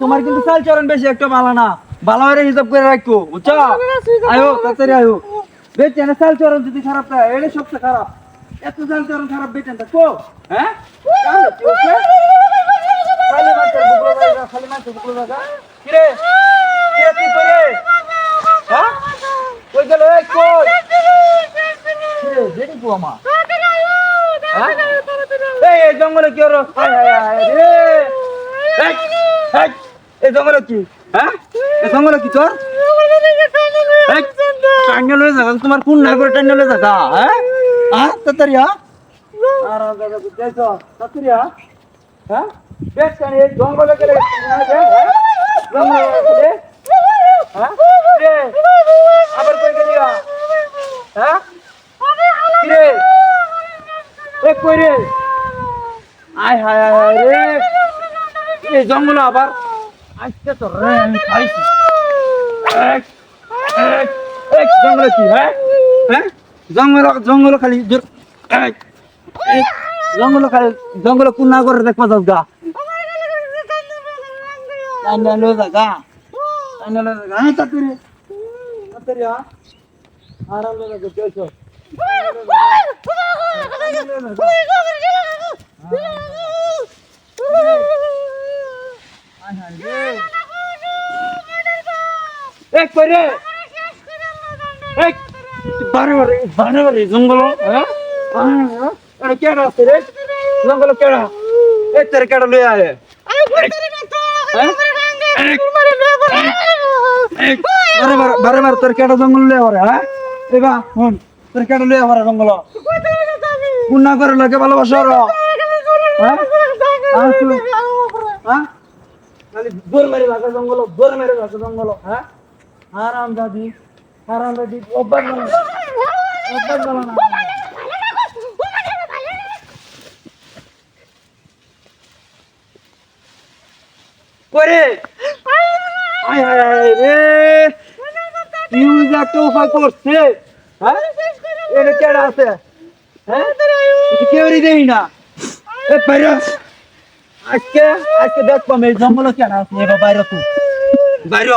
তোমার কিন্তু চাল চরণ বেশি একটা ভালো না ভালো হয়ে হিসাব করে রাখো বুঝছ আয়ো তাড়াতাড়ি আয়ো বেচেন চাল চরণ যদি খারাপ থাকে এটা সবচেয়ে খারাপ এত চাল চরণ খারাপ বেচেন তা কো হ্যাঁ কি? খালি মাছের বুকলো জায়গা, খালি মাছের বুকলো জায়গা। কিরে? কিরে তুই করে? হ্যাঁ? কই গেল, এই কই? কিরে, বেটি কো আমার? হ্যাঁ? জঙ্গলে কি হলো? হায়, হায়, হায় রে। এই কি? হ্যাঁ? এই কি তোর? টাইনে লয়ে যাগা, তোমার কোন না করে টাইনে লয়ে যাগা, হ্যাঁ? হ্যাঁ, তাড়াতাড়ি, হ্যাঁ? হ্যাঁ? হ্যাঁ? হ্যাঁ, হ্যাঁ? হ্যাঁ? আবার কই গেলি, হ্যাঁ? হায় হায় হায় জঙ্গল আবার আজকে তো রে আমি খাইছি এক, এক, এক, জঙ্গলে কি হ্যাঁ হ্যাঁ জঙ্গল জঙ্গল খালি এক, এক, জঙ্গল খালি জঙ্গল কোন না করে দেখবা যাস গা টাইনা লো যা গা টাইনা লো যা গা হ্যাঁ তাড়াতাড়ি তাড়াতাড়ি হ্যাঁ আরাম লো যা গা চল এক করে এক বারে বারে বারে বারে জঙ্গল হ্যাঁ? কেডা আছে রে? জঙ্গল কেডা? এ তেরে কেডা লই আয়ে। এক বারে বারে বারে বারে তোর কেডা জঙ্গল লই আরে হ্যাঁ? এবা হন তোর কেডা লই আরে জঙ্গল। গুন্না করে লাগে ভালোবাসা হ্যাঁ? হ্যাঁ? হ্যাঁ দৌড় মেরে ভাষা জঙ্গল দৌড় মেরে ভাষা জঙ্গল হ্যাঁ? আরাম দাদি আরাম দাদি অভ্যাস না। অভ্যাস বলো না করছে। হ্যাঁ? এটা কেডা আছে? হ্যাঁ? কেউরি দেই না। এ বাইরে আজকে আজকে দেখব আমি। এই জঙ্গলে কেডা আছে? এবার বাইরে তুই বাইরে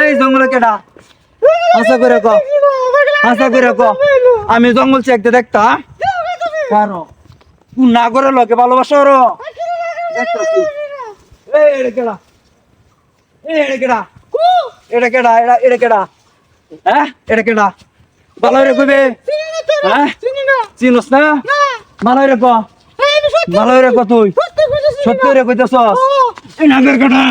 এই জঙ্গলে কেডা? আশা করে ক। আশা করে ক। আমি জঙ্গল চেকতে দেখতা কারও তুই না করে লোকে ভালোবাসা এই এটা কেডা? কেডা? এটা কেডা? এটা কেডা? হ্যাঁ এটা কেডা? ভালো রে হ্যাঁ? না? রে ক? রে ক তুই? সত্যি রে কইতেছ এই নাগের কাটা